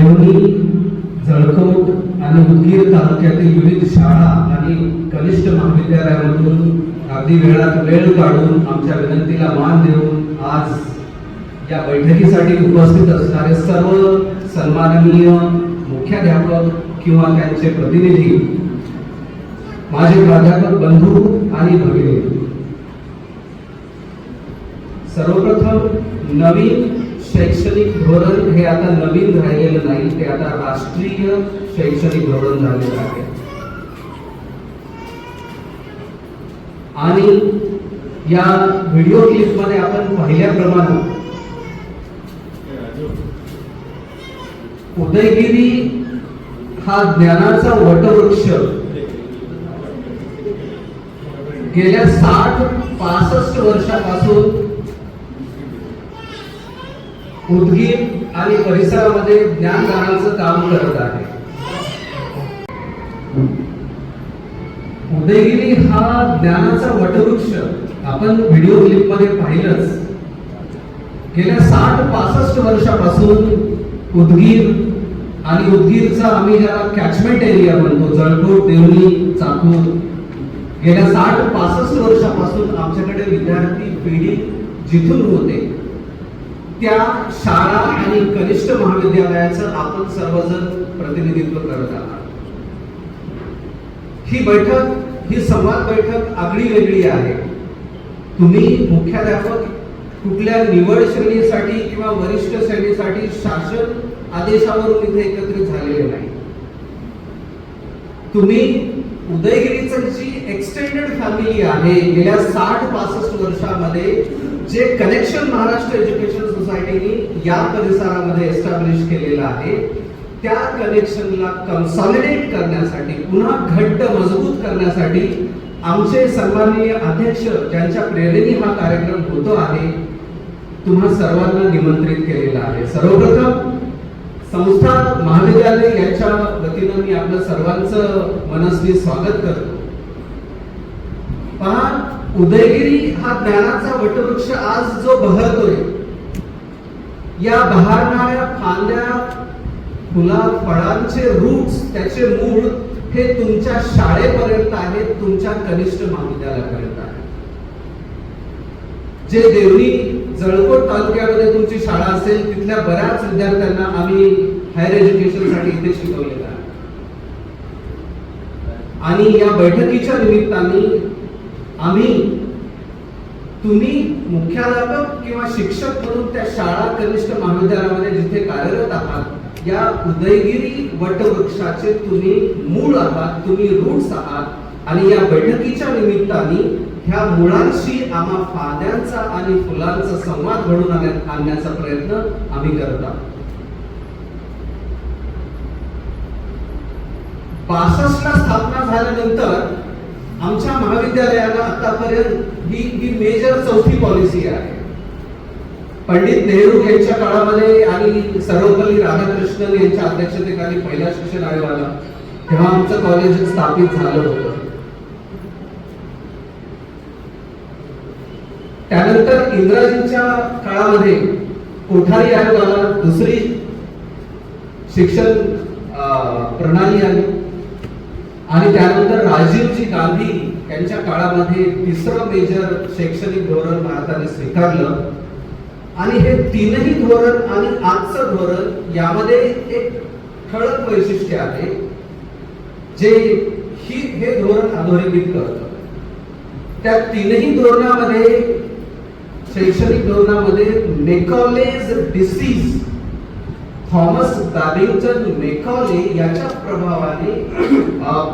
देवणी जळकोट आणि उदगीर तालुक्यातील विविध शाळा आणि कनिष्ठ महाविद्यालयामधून अगदी वेळात वेळ काढून आमच्या विनंतीला मान देऊन आज या बैठकीसाठी उपस्थित असणारे सर्व सन्माननीय मुख्याध्यापक किंवा त्यांचे प्रतिनिधी माझे प्राध्यापक बंधू आणि भगिनी. सर्वप्रथम नवीन शैक्षणिक धोरण हे आता नवीन राहिलेलं नाही ते आता राष्ट्रीय शैक्षणिक धोरण झालेलं आहे. आणि या व्हिडिओ क्लिपमध्ये आपण पाहिल्याप्रमाणे उदयगिरी हा ज्ञानाचा वटवृक्ष. गेल्या साठ पासष्ट वर्षापासून उदगीर आणि परिसरामध्ये ज्ञानदानाचं काम करत आहे. उदयगिरी हा ज्ञानाचा वटवृक्ष. आपण व्हिडिओ क्लिपमध्ये पाहिलंच. गेल्या साठ पासष्ट वर्षापासून उदगीर आणि उदगीरचा आम्ही ज्याला कॅचमेंट एरिया म्हणतो जळकोट देवणी चाकूर. गेल्या साठ पासष्ट वर्षापासून आमच्याकडे विद्यार्थी पिढी जिथून होते. त्या शाळा आणि कनिष्ठ महाविद्यालयाचं आपण सर्वजण प्रतिनिधित्व करत आहात. ही बैठक ही संवाद बैठक आगळी वेगळी आहे. तुम्ही मुख्याध्यापक कुठल्या निवड श्रेणीसाठी किंवा वरिष्ठ श्रेणीसाठी शासन आदेशावरून इथे एकत्रित झालेले नाही. तुम्ही उदयगिरीचं जी एक्सटेंडेड फॅमिली आहे. गेल्या साठ पासष्ट वर्षामध्ये जे कनेक्शन महाराष्ट्र एज्युकेशन सोसायटीने या परिसरामध्ये एस्टॅब्लिश केलेलं आहे त्या कनेक्शनला कन्सॉलिडेट करण्यासाठी पुन्हा घट्ट मजबूत करण्यासाठी आमचे सन्माननीय अध्यक्ष ज्यांच्या प्रेरणेने हा कार्यक्रम होतो आहे तुम्हा सर्वांना निमंत्रित केलेला आहे. सर्वप्रथम संस्था महाविद्यालय यांच्या वतीनं मी आपलं सर्वांचं मनस्वी स्वागत करतो. पहा उदयगिरी हा ज्ञानाचा वटवृक्ष आज जो बहरतोय या बहरणाऱ्या फांद्या फुला फळांचे रूट्स त्याचे मूळ हे तुमच्या शाळेपर्यंत आहेत तुमच्या कनिष्ठ महाविद्यालयापर्यंत आहे जे देवणी जळकोट तालुक्यामध्ये तुमची शाळा असेल तिथल्या बऱ्याच विद्यार्थ्यांना आम्ही हायर एज्युकेशनसाठी इथे शिकवलेलं आहे. आणि या बैठकीच्या निमित्ताने आम्ही तुम्ही मुख्याध्यापक किंवा शिक्षक म्हणून त्या शाळा कनिष्ठ महाविद्यालयामध्ये जिथे कार्यरत आहात या उदयगिरी वटवृक्षाचे तुम्ही मूळ आहात तुम्ही रूट्स आहात आणि या बैठकीच्या निमित्ताने ह्या मुळांशी आम्हा फाद्यांचा आणि फुलांचा संवाद घडून आणण्याचा प्रयत्न आम्ही करत आहोत. बासष्टला स्थापना झाल्यानंतर आमच्या महाविद्यालयाला आतापर्यंत ही ही मेजर चौथी पॉलिसी आहे. पंडित नेहरू यांच्या काळामध्ये आणि सर्वपल्ली राधाकृष्णन यांच्या अध्यक्षतेखाली पहिला शिक्षण आयोगाला तेव्हा आमचं कॉलेज स्थापित झालं होतं. त्यानंतर इंग्रजींच्या काळामध्ये कोठारी आयोग आला दुसरी शिक्षण प्रणाली आली. आणि त्यानंतर राजीवजी गांधी यांच्या काळामध्ये तिसरं मेजर शैक्षणिक धोरण भारताने स्वीकारलं. आणि हे तीनही धोरण आणि आजचं धोरण यामध्ये एक ठळक वैशिष्ट्य आहे जे ही हे धोरण अधोरेखित करतं. त्या तीनही धोरणामध्ये शैक्षणिक धोरणामध्ये Macaulay's disease Thomas Babington Macaulay याच्या प्रभावाने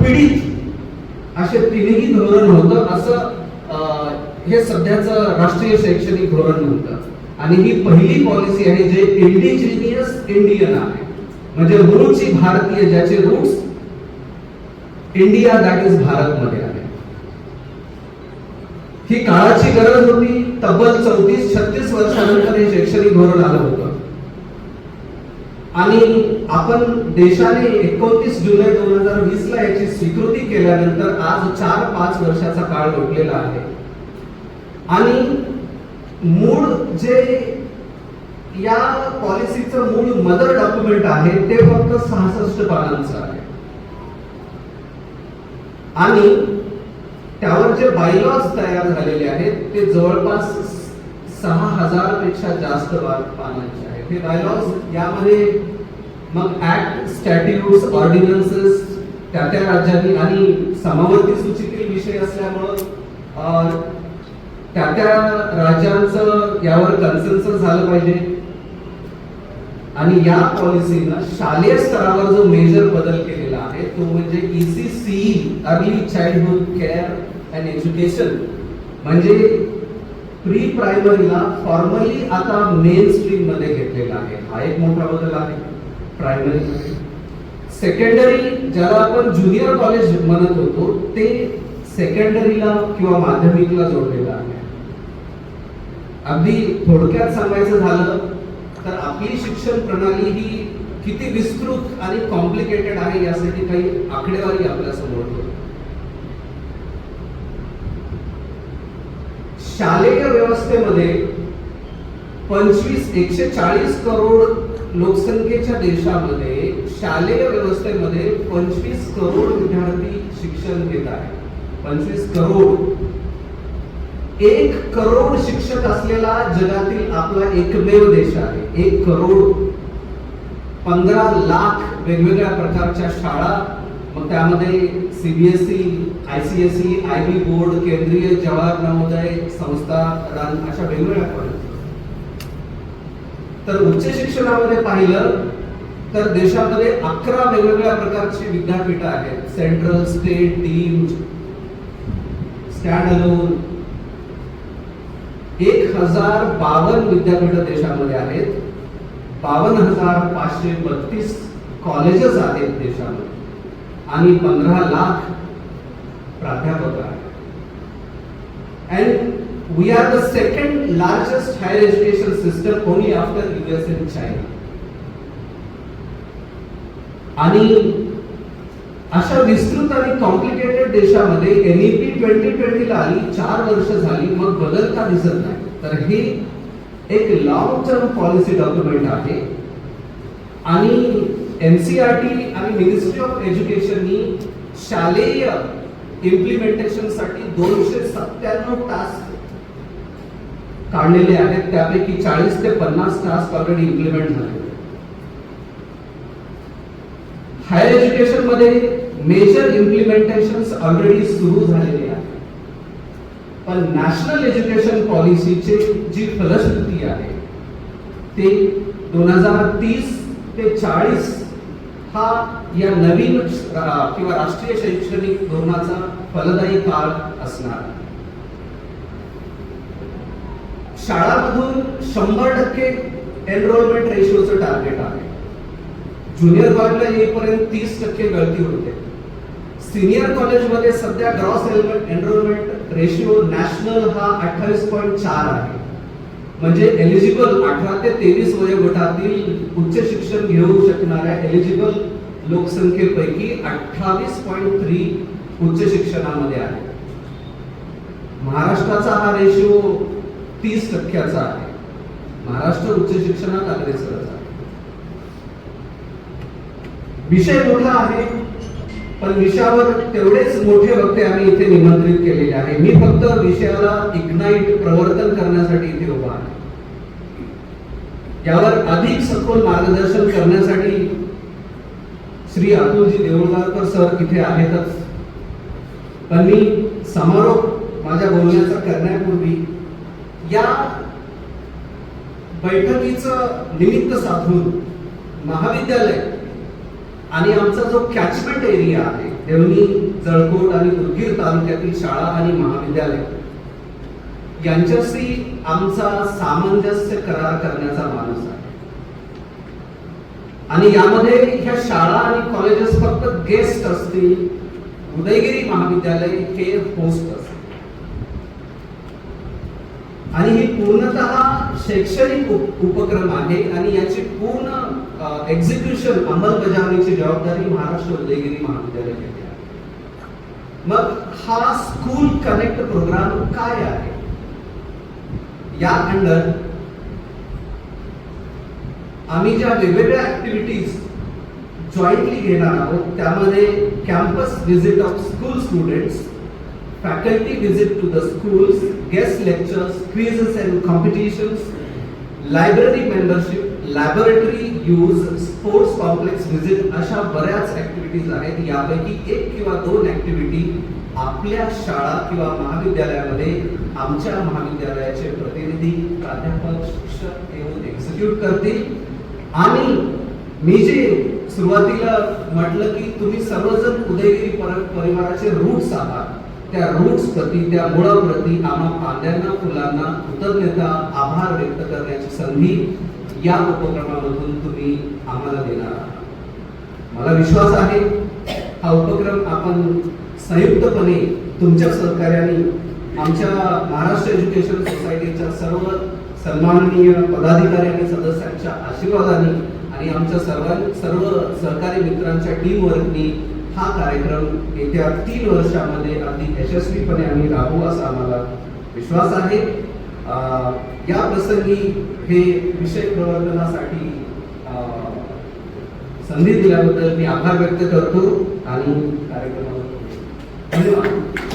पीडित असे तिन्ही धोरण होतं असं हे सध्याचं राष्ट्रीय शैक्षणिक धोरण म्हणतं. आणि ही पहिली पॉलिसी आहे जे इंडिजिनियस इंडियन आहे. म्हणजे मूळची भारतीय ज्याचे roots India that is Bharat अशी गरज होती तब्बल चौतीस छत्तीस वर्षानंतर हे शैक्षणिक धोरण आलं होतं. आणि आपण देशाने एकोणतीस जुलै दोन हजार वीस ला याची स्वीकृती केल्यानंतर आज चार पाच वर्षाचा काळ लोटलेला आहे. आणि मूळ जे या पॉलिसीचं मूळ मदर डॉक्युमेंट आहे ते फक्त सहासष्ट पानांचं आहे. आणि त्यावर जे बायलॉज तयार झालेले आहेत ते जवळपास सहा हजारपेक्षा जास्त पानांचे आहेत. हे बायलॉज यामध्ये मग ऍक्ट स्टॅट्यूट्स ऑर्डिनन्सेस त्या त्या राज्यांनी आणि समावर्ती सूचीतील विषय असल्यामुळं त्या त्या राज्यांचं यावर कन्सेन्सस झालं पाहिजे. आणि या पॉलिसीनं शालेय स्तरावर जो मेजर बदल केलेला आहे तो म्हणजे ECC early childhood care and education म्हणजे प्री प्रायमरीला फॉर्मली आता मेन स्ट्रीममध्ये घेतलेला आहे. हा एक मोठा बदल आहे प्रायमरी सेकंडरी ज्याला आपण ज्युनियर कॉलेज म्हणत होतो ते सेकंडरीला किंवा माध्यमिकला जोडलेलं आहे. अगदी थोडक्यात सांगायचं झालं तर आपली शिक्षण प्रणाली ही किती विस्तृत आणि कॉम्प्लिकेटेड आहे यासाठी काही आकडेवारी आपल्यासमोर शालेय व्यवस्थेमध्ये पंचवीस एकशे चाळीस करोड लोकसंख्येच्या देशामध्ये शालेय व्यवस्थेमध्ये पंचवीस करोड विद्यार्थी शिक्षण घेत आहे पंचवीस करोड. एक करोड शिक्षक असलेला जगातील आपला एकमेव देश आहे. एक करोड. पंधरा लाख वेगवेगळ्या प्रकारच्या शाळा मग त्यामध्ये CBSE ICSE I B board केंद्रीय जवाहर नवोदय संस्था रन अशा वेगवेगळ्या कॉलेज तर उच्च शिक्षणामध्ये पाहिलं तर देशामध्ये अकरा वेगवेगळ्या प्रकारची विद्यापीठं आहेत. Central state deem stand alone एक हजार बावन्न विद्यापीठ देशामध्ये आहेत. बावन्न हजार पाचशे बत्तीस कॉलेजेस आहेत देशामध्ये. आणि पंधरा लाख प्राध्यापक आहेत. And we are the second largest higher education system only after US and China आणि अशा विस्तृत आणि कॉम्प्लिकेटेड देशामध्ये एनईपी ट्वेंटी ट्वेंटीला आली चार वर्ष झाली मग बदल का दिसत नाही. तर हे एक लॉंग टर्म पॉलिसी डॉक्युमेंट आहे. आणि एनसीआरटी आणि मिनिस्ट्री ऑफ़ एज्युकेशननी शालेय इम्प्लिमेंटेशन साठी दोनशे टास्क काढलेले आहेत. त्यापैकी चाळीस ते पन्नास टास्क ऑलरेडी इम्प्लिमेंट झाले. हायर एज्युकेशन मध्ये मेजर ऑलरेडी सुरू झालेले पण नॅशनल एज्युकेशन पॉलिसीचे जी फलश्रुती आहे, ते दोन हज़ार तीस ते चाळीस हा या नवीन किंवा राष्ट्रीय शैक्षणिक धोरणाचा फलदायी काळ असणार. आहे. शाळामधून शंभर टक्के एनरोलमेंट रेशिओचं टार्गेट आहे. ज्युनियर कॉलेजला येईपर्यंत तीस टक्के गळती होते. सिनियर कॉलेजमध्ये सध्या ग्रॉस एनरोलमेंट रेशिओ नॅशनल हा अठ्ठावीस पॉईंट चार आहे. म्हणजे एलिजिबल अठरा ते तेवीस वयोगटातील उच्च शिक्षण घेऊ शकणाऱ्या एलिजिबल लोकसंख्येपैकी अठ्ठावीस पॉईंट थ्री उच्च शिक्षणामध्ये आहे. महाराष्ट्राचा हा रेशिओ तीस टक्क्याचा आहे. महाराष्ट्र उच्च शिक्षणात अग्रेसरच आहे. विषय मोठा आहे. पण विषयावर तेवढेच मोठे वक्ते आम्ही इथे निमंत्रित केलेले आहे. मी फक्त विषयाला इग्नाइट प्रवर्तन करण्यासाठी इथे उभा आहे. यावर अधिक सखोल मार्गदर्शन करण्यासाठी श्री अतुलजी देऊळगावकर सर इथे आहेतच. पण मी समारोप माझ्या बोलण्याचा करण्यापूर्वी या बैठकीचं निमित्त साधून महाविद्यालय आणि आमचा जो कॅचमेंट एरिया आहे देवणी जळकोट आणि उदगीर तालुक्यातील शाळा आणि महाविद्यालय यांच्याशी आमचा सामंजस्य करार करण्याचा माणूस आहे. आणि यामध्ये ह्या शाळा आणि कॉलेजेस फक्त गेस्ट असतील उदयगिरी महाविद्यालय हे होस्ट असते आणि ही पूर्णतः शैक्षणिक उपक्रम आहे आणि याची पूर्ण एक्झिक्युशन अंमलबजावणीची जबाबदारी महाराष्ट्र उदयगिरी महाविद्यालय आहे मग हा स्कूल कनेक्ट प्रोग्राम काय आहे? या अंडर आम्ही ज्या वेगवेगळ्या ऍक्टिव्हिटीज जॉईंटली घेणार आहोत, त्यामध्ये campus visit of school students faculty visit to the schools guest lectures quizzes and competitions library membership laboratory use sports complex visit अशा बऱ्याच ऍक्टिव्हिटीज आहेत. यापैकी एक किंवा दोन ऍक्टिव्हिटी आपल्या शाळा किंवा महाविद्यालयामध्ये आमच्या महाविद्यालयाचे प्रतिनिधी प्राध्यापक शिक्षक येऊन एक्झिक्यूट करतील. आणि मी जे सुरुवातीला म्हटलं की तुम्ही सर्वजण उदयगिरी पर- परिवाराचे रूट्स आहात. त्या रूट्स प्रती त्या मुळाप्रती आम्हा फांद्यांना फुलांना कृतज्ञता आभार व्यक्त करण्याची संधी या उपक्रमामधून तुम्ही आम्हाला देणार आहात. मला विश्वास आहे हा उपक्रम आपण संयुक्तपणे तुमच्या सहकार्याने आमच्या महाराष्ट्र एज्युकेशन सोसायटीच्या सर्व सन्माननीय पदाधिकारी आणि सदस्यांच्या आशीर्वादाने आणि आमच्या सर्वां सर्व सहकारी मित्रांच्या टीम वर्कनी हा कार्यक्रम येत्या तीन वर्षामध्ये अगदी यशस्वीपणे आम्ही राबवू असा आम्हाला विश्वास आहे. या प्रसंगी हे विषय प्रवर्तनासाठी संधी दिल्याबद्दल मी आभार व्यक्त करतो आणि कार्यक्रमाला धन्यवाद.